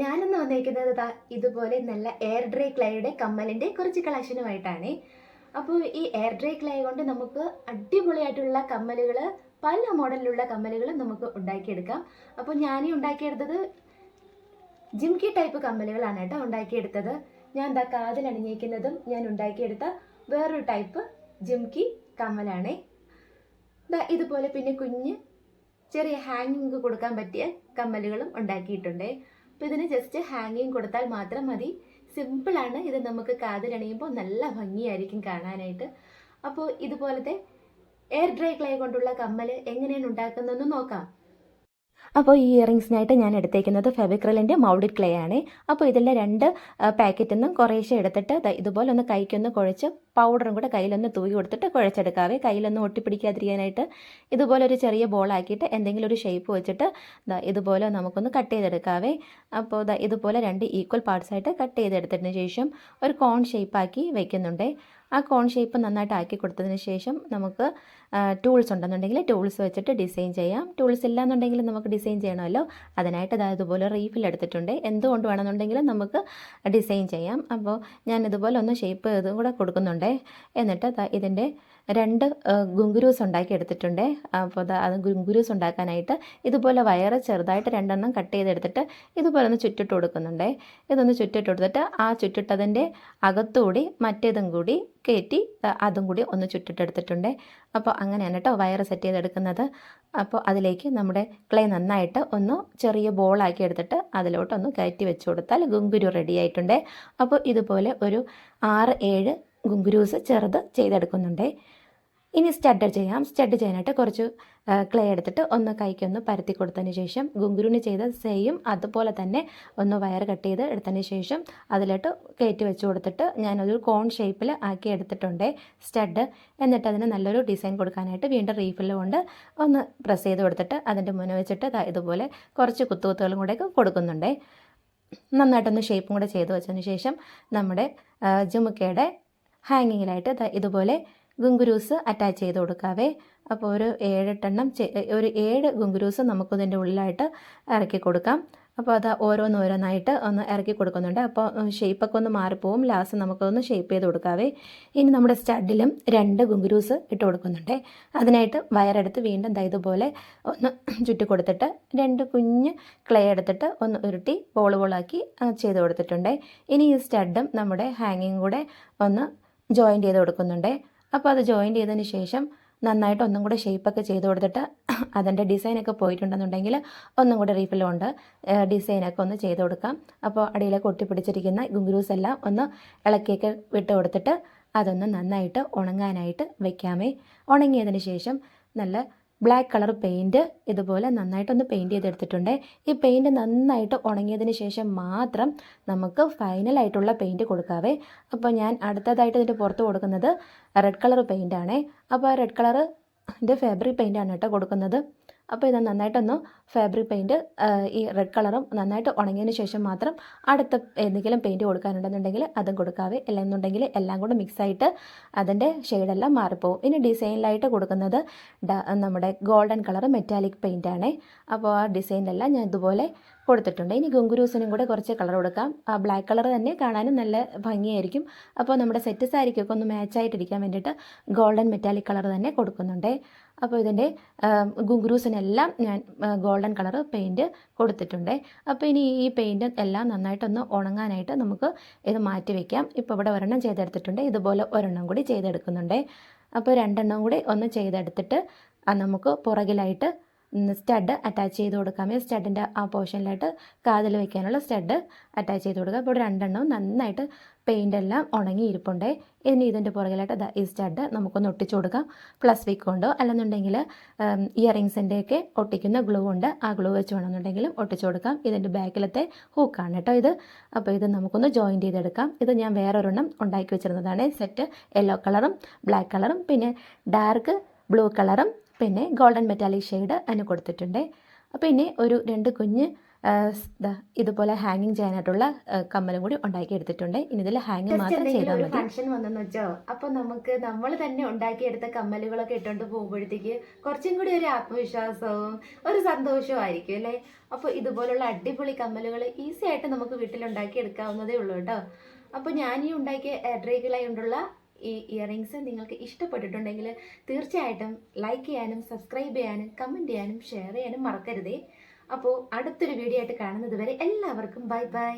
ഞാനിന്ന് വന്നിരിക്കുന്നത് ദാ ഇതുപോലെ നല്ല എയർ ഡ്രൈ ക്ലേയുടെ കമ്മലിന്റെ കുറച്ച് കളക്ഷനുമായിട്ടാണ്. അപ്പോൾ ഈ എയർ ഡ്രൈ ക്ലേ കൊണ്ട് നമുക്ക് അടിപൊളിയായിട്ടുള്ള കമ്മലുകൾ പല മോഡലിലുള്ള കമ്മലുകൾ നമുക്ക് ഉണ്ടാക്കിയെടുക്കാം. അപ്പോൾ ഞാനീ ഉണ്ടാക്കിയെടുത്തത് ജിംകി ടൈപ്പ് കമ്മലുകളാണ് കേട്ടോ ഉണ്ടാക്കിയെടുത്തത്. ഞാൻ എന്താ കാതിൽ അണിഞ്ഞിരിക്കുന്നതും ഞാൻ ഉണ്ടാക്കിയെടുത്ത വേറൊരു ടൈപ്പ് ജിംകി കമ്മലാണ്. ഇതുപോലെ പിന്നെ കുഞ്ഞ് ചെറിയ ഹാങ്ങിങ് കൊടുക്കാൻ പറ്റിയ കമ്മലുകളും ഉണ്ടാക്കിയിട്ടുണ്ട്. അപ്പോൾ ഇതിന് ജസ്റ്റ് ഹാങ്ങിങ് കൊടുത്താൽ മാത്രം മതി. സിമ്പിളാണ് ഇത് നമുക്ക് കാതിലണിയുമ്പോൾ നല്ല ഭംഗിയായിരിക്കും കാണാനായിട്ട്. അപ്പോൾ ഇതുപോലത്തെ എയർ ഡ്രൈ ക്ലേ കൊണ്ടുള്ള കമ്മൽ എങ്ങനെയാണ് ഉണ്ടാക്കുന്നതെന്ന് നോക്കാം. അപ്പോൾ ഈ ഇയറിങ്സിനായിട്ട് ഞാൻ എടുത്തേക്കുന്നത് ഫെബിക്രലിന്റെ മൗഡിഡ് ക്ലേ ആണ്. അപ്പോൾ ഇതിലെ രണ്ട് പാക്കറ്റിൽ നിന്നും കുറേശ്ശെ എടുത്തിട്ട് ഇതുപോലെ ഒന്ന് കൈക്കൊന്ന് കുഴച്ച് പൗഡറും കൂടെ കയ്യിലൊന്ന് തൂക്കി കൊടുത്തിട്ട് കുഴച്ചെടുക്കാവേ. കയ്യിലൊന്നും ഒട്ടിപ്പിടിക്കാതിരിക്കാനായിട്ട് ഇതുപോലെ ഒരു ചെറിയ ബോളാക്കിയിട്ട് എന്തെങ്കിലും ഒരു ഷേപ്പ് വെച്ചിട്ട് ഇതുപോലെ നമുക്കൊന്ന് കട്ട് ചെയ്തെടുക്കാവേ. അപ്പോൾ ഇതുപോലെ രണ്ട് ഈക്വൽ പാർട്സ് ആയിട്ട് കട്ട് ചെയ്തെടുത്തതിന് ശേഷം ഒരു കോൺ ഷേപ്പാക്കി വെക്കുന്നുണ്ട്. ആ കോൺ ഷേപ്പ് നന്നായിട്ട് ആക്കി കൊടുത്തതിന് ശേഷം നമുക്ക് ടൂൾസ് ഉണ്ടെന്നുണ്ടെങ്കിൽ ടൂൾസ് വെച്ചിട്ട് ഡിസൈൻ ചെയ്യാം. ടൂൾസ് ഇല്ലാന്നുണ്ടെങ്കിൽ നമുക്ക് ഡിസൈൻ ചെയ്യണമല്ലോ. അതിനായിട്ട് അതായത് ഇതുപോലെ റീഫിൽ എടുത്തിട്ടുണ്ട്. എന്തുകൊണ്ട് വേണമെന്നുണ്ടെങ്കിലും നമുക്ക് ഡിസൈൻ ചെയ്യാം. അപ്പോൾ ഞാൻ ഇതുപോലെ ഒന്ന് ഷേപ്പ് ഇതും കൂടെ കൊടുക്കുന്നുണ്ട്. എന്നിട്ട് ഇതിന്റെ രണ്ട് ഗുങ്കുരൂസ് ഉണ്ടാക്കി എടുത്തിട്ടുണ്ട്. അപ്പോൾ അത് ഗുങ്കുരൂസ് ഉണ്ടാക്കാനായിട്ട് ഇതുപോലെ വയറ് ചെറുതായിട്ട് രണ്ടെണ്ണം കട്ട് ചെയ്തെടുത്തിട്ട് ഇതുപോലെ ഒന്ന് ചുറ്റിട്ട് കൊടുക്കുന്നുണ്ട്. ഇതൊന്ന് ചുറ്റിട്ട് കൊടുത്തിട്ട് ആ ചുറ്റിട്ടതിന്റെ അകത്തുകൂടി മറ്റേതും കൂടി കയറ്റി അതും കൂടി ഒന്ന് ചുറ്റിട്ടെടുത്തിട്ടുണ്ട് അപ്പോൾ അങ്ങനെയാണ് കേട്ടോ വയറ് സെറ്റ് ചെയ്തെടുക്കുന്നത്. അപ്പോൾ അതിലേക്ക് നമ്മുടെ ക്ലേ നന്നായിട്ട് ഒന്ന് ചെറിയ ബോളാക്കി എടുത്തിട്ട് അതിലോട്ടൊന്ന് കയറ്റി വെച്ച് കൊടുത്താൽ ഗുങ്കുരു റെഡി ആയിട്ടുണ്ട്. അപ്പോൾ ഇതുപോലെ ഒരു ആറ് ഏഴ് ഗുങ്കുരൂസ് ചെറുത് ചെയ്തെടുക്കുന്നുണ്ട്. ഇനി സ്റ്റഡ് ചെയ്യാം. സ്റ്റഡ് ചെയ്യാനായിട്ട് കുറച്ച് ക്ലേ എടുത്തിട്ട് ഒന്ന് കൈക്കൊന്ന് പരത്തി കൊടുത്തതിന് ശേഷം ഗുങ്കുരുണി ചെയ്ത സെയിം അതുപോലെ തന്നെ ഒന്ന് വയർ കട്ട് ചെയ്ത് എടുത്തതിന് ശേഷം അതിലോട്ട് കയറ്റി വെച്ച് കൊടുത്തിട്ട് ഞാനൊരു കോൺ ഷേപ്പിൽ ആക്കി എടുത്തിട്ടുണ്ട് സ്റ്റഡ്. എന്നിട്ട് അതിന് നല്ലൊരു ഡിസൈൻ കൊടുക്കാനായിട്ട് വീണ്ടും റീഫിൽ കൊണ്ട് ഒന്ന് പ്രസ് ചെയ്ത് കൊടുത്തിട്ട് അതിന്റെ മുന്നേ വെച്ചിട്ട് ഇതുപോലെ കുറച്ച് കുത്തുകുത്തുകളും കൂടെയൊക്കെ കൊടുക്കുന്നുണ്ട്. നന്നായിട്ടൊന്ന് ഷേപ്പും കൂടെ ചെയ്ത് വെച്ചതിന് ശേഷം നമ്മുടെ ജുമുക്കയുടെ ഹാങ്ങിങ്ങിലായിട്ട് ഇതുപോലെ ഗുങ്കുരൂസ് അറ്റാച്ച് ചെയ്ത് കൊടുക്കാവേ. അപ്പോൾ ഒരു ഏഴെട്ടെണ്ണം ഒരു ഏഴ് ഗുങ്കുരൂസ് നമുക്കിതിന്റെ ഉള്ളിലായിട്ട് ഇറക്കി കൊടുക്കാം. അപ്പോൾ അത് ഓരോന്നോരോന്നായിട്ട് ഒന്ന് ഇറക്കി കൊടുക്കുന്നുണ്ട്. അപ്പോൾ ഷേപ്പൊക്കെ ഒന്ന് മാറിപ്പോവും. ലാസ്റ്റ് നമുക്കൊന്ന് ഷേപ്പ് ചെയ്ത് കൊടുക്കാവേ. ഇനി നമ്മുടെ സ്റ്റഡിലും രണ്ട് ഗുങ്കുരൂസ് ഇട്ട് കൊടുക്കുന്നുണ്ടേ. അതിനായിട്ട് വയറെടുത്ത് വീണ്ടും ഇതുപോലെ ഒന്ന് ചുറ്റി കൊടുത്തിട്ട് രണ്ട് കുഞ്ഞ് ക്ലേ എടുത്തിട്ട് ഒന്ന് ഉരുട്ടി ബോൾ ബോളാക്കി ചെയ്ത് കൊടുത്തിട്ടുണ്ട്. ഇനി ഈ സ്റ്റഡും നമ്മുടെ ഹാങ്ങിങ് കൂടെ ഒന്ന് ജോയിന്റ് ചെയ്ത് കൊടുക്കുന്നുണ്ട്. അപ്പോൾ അത് ജോയിൻ ചെയ്തതിന് ശേഷം നന്നായിട്ട് ഒന്നും കൂടെ ഷേപ്പൊക്കെ ചെയ്ത് കൊടുത്തിട്ട് അതിന്റെ ഡിസൈനൊക്കെ പോയിട്ടുണ്ടെന്നുണ്ടെങ്കിൽ ഒന്നും കൂടെ റീഫിലുണ്ട് ഡിസൈനൊക്കെ ഒന്ന് ചെയ്ത് കൊടുക്കാം. അപ്പോൾ അടിയിലൊക്കെ ഒട്ടിപ്പിടിച്ചിരിക്കുന്ന ഗുങ്കുരൂസ് എല്ലാം ഒന്ന് ഇളക്കിയൊക്കെ വിട്ട് കൊടുത്തിട്ട് അതൊന്ന് നന്നായിട്ട് ഉണങ്ങാനായിട്ട് വയ്ക്കാമേ ഉണങ്ങിയതിന് ശേഷം നല്ല ബ്ലാക്ക് കളർ പെയിന്റ് ഇതുപോലെ നന്നായിട്ടൊന്ന് പെയിന്റ് ചെയ്തെടുത്തിട്ടുണ്ട്. ഈ പെയിന്റ് നന്നായിട്ട് ഉണങ്ങിയതിന് ശേഷം മാത്രം നമുക്ക് ഫൈനലായിട്ടുള്ള പെയിന്റ് കൊടുക്കാവേ. അപ്പോൾ ഞാൻ അടുത്തതായിട്ട് ഇതിന്റെ പുറത്ത് കൊടുക്കുന്നത് റെഡ് കളർ പെയിന്റാണേ അപ്പോൾ ആ റെഡ് കളർ ഇതിന്റെ ഫാബ്രിക് പെയിന്റാണ് കേട്ടോ കൊടുക്കുന്നത്. അപ്പോൾ ഇത് നന്നായിട്ടൊന്ന് ഫാബ്രിക് പെയിന്റ് ഈ റെഡ് കളറും നന്നായിട്ട് ഉണങ്ങിയതിന് ശേഷം മാത്രം അടുത്ത എന്തെങ്കിലും പെയിന്റ് കൊടുക്കാനുണ്ടെന്നുണ്ടെങ്കിൽ അതും കൊടുക്കാവേ. അല്ലെന്നുണ്ടെങ്കിൽ എല്ലാം കൂടെ മിക്സായിട്ട് അതിന്റെ ഷെയ്ഡെല്ലാം മാറിപ്പോവും. ഇനി ഡിസൈനിലായിട്ട് കൊടുക്കുന്നത് നമ്മുടെ ഗോൾഡൻ കളർ മെറ്റാലിക് പെയിന്റ് ആണേ. അപ്പോൾ ആ ഡിസൈനിലെല്ലാം ഞാൻ ഇതുപോലെ കൊടുത്തിട്ടുണ്ട്. ഇനി ഗുങ്കുരൂസിനും കൂടെ കുറച്ച് കളർ കൊടുക്കാം. ആ ബ്ലാക്ക് കളർ തന്നെ കാണാനും നല്ല ഭംഗിയായിരിക്കും. അപ്പോൾ നമ്മുടെ സെറ്റ് സാരിക്കൊക്കെ ഒന്ന് മാച്ചായിട്ടിരിക്കാൻ വേണ്ടിയിട്ട് ഗോൾഡൻ മെറ്റാലിക് കളർ തന്നെ കൊടുക്കുന്നുണ്ട്. അപ്പോൾ ഇതിന്റെ ഗുങ്കുരൂസിനെല്ലാം ഞാൻ ഗോൾഡൻ കളർ പെയിന്റ് കൊടുത്തിട്ടുണ്ട്. അപ്പോൾ ഇനി ഈ പെയിന്റ് എല്ലാം നന്നായിട്ടൊന്ന് ഉണങ്ങാനായിട്ട് നമുക്ക് ഇത് മാറ്റി വയ്ക്കാം ഇപ്പോൾ ഇവിടെ ഒരെണ്ണം ചെയ്തെടുത്തിട്ടുണ്ട്. ഇതുപോലെ ഒരെണ്ണം കൂടി ചെയ്തെടുക്കുന്നുണ്ട്. അപ്പോൾ രണ്ടെണ്ണം കൂടി ഒന്ന് ചെയ്തെടുത്തിട്ട് നമുക്ക് പുറകിലായിട്ട് സ്റ്റഡ് അറ്റാച്ച് ചെയ്ത് കൊടുക്കാമേ സ്റ്റഡിന്റെ ആ പോർഷനിലായിട്ട് കാതിൽ വെക്കാനുള്ള സ്റ്റഡ് അറ്റാച്ച് ചെയ്ത് കൊടുക്കുക അപ്പോൾ രണ്ടെണ്ണവും നന്നായിട്ട് പെയിന്റ് എല്ലാം ഉണങ്ങി ഇരിപ്പുണ്ടേ. ഇനി ഇതിന്റെ പുറകിലായിട്ട് ഈ സ്റ്റഡ് നമുക്കൊന്ന് ഒട്ടിച്ചു കൊടുക്കാം. പ്ലസ് വിക്ക് കൊണ്ടോ അല്ലെന്നുണ്ടെങ്കിൽ ഇയറിങ്സിന്റെയൊക്കെ ഒട്ടിക്കുന്ന ഗ്ലൂ ഉണ്ട് ആ ഗ്ലൂ വെച്ച് വേണമെന്നുണ്ടെങ്കിലും ഒട്ടിച്ചു കൊടുക്കാം. ഇതിന്റെ ബാക്കിലത്തെ ഹൂക്കാണ് കേട്ടോ ഇത്. അപ്പോൾ ഇത് നമുക്കൊന്ന് ജോയിൻ ചെയ്തെടുക്കാം. ഇത് ഞാൻ വേറൊരെണ്ണം ഉണ്ടാക്കി വെച്ചിരുന്നതാണ്. സെറ്റ് യെല്ലോ കളറും ബ്ലാക്ക് കളറും പിന്നെ ഡാർക്ക് ബ്ലൂ കളറും പിന്നെ ഗോൾഡൻ മെറ്റാലിക് ഷെയ്ഡ് അതിന് കൊടുത്തിട്ടുണ്ട്. പിന്നെ ഒരു രണ്ട് കുഞ്ഞ് ഇതുപോലെ ഹാങ്ങിങ് ചെയ്യാനായിട്ടുള്ള കമ്മലും കൂടി ഉണ്ടാക്കി എടുത്തിട്ടുണ്ട്. ഇനി ഇതിൽ ഹാങ് മാത്രം ചെയ്താൽ മതി. ഫംഗ്ഷൻ വന്നെന്ന് വെച്ചോ? അപ്പൊ നമുക്ക് നമ്മൾ തന്നെ ഉണ്ടാക്കിയെടുത്ത കമ്മലുകളൊക്കെ ഇട്ടുകൊണ്ട് പോകുമ്പോഴത്തേക്ക് കുറച്ചും കൂടി ഒരു ആത്മവിശ്വാസവും ഒരു സന്തോഷവും ആയിരിക്കും അല്ലേ? അപ്പോൾ ഇതുപോലുള്ള അടിപൊളി കമ്മലുകൾ ഈസി ആയിട്ട് നമുക്ക് വീട്ടിൽ ഉണ്ടാക്കി എടുക്കാവുന്നതേ ഉള്ളൂ കേട്ടോ. അപ്പോൾ ഞാൻ ഈ ഉണ്ടാക്കിയ എയർഡ്രൈകളായി കൊണ്ടുള്ള ഈ ഇയറിങ്സ് നിങ്ങൾക്ക് ഇഷ്ടപ്പെട്ടിട്ടുണ്ടെങ്കിൽ തീർച്ചയായിട്ടും ലൈക്ക് ചെയ്യാനും സബ്സ്ക്രൈബ് ചെയ്യാനും കമന്റ് ചെയ്യാനും ഷെയർ ചെയ്യാനും മറക്കരുതേ. അപ്പോൾ അടുത്തൊരു വീഡിയോ ആയിട്ട് കാണുന്നത് വരെ എല്ലാവർക്കും ബൈ ബൈ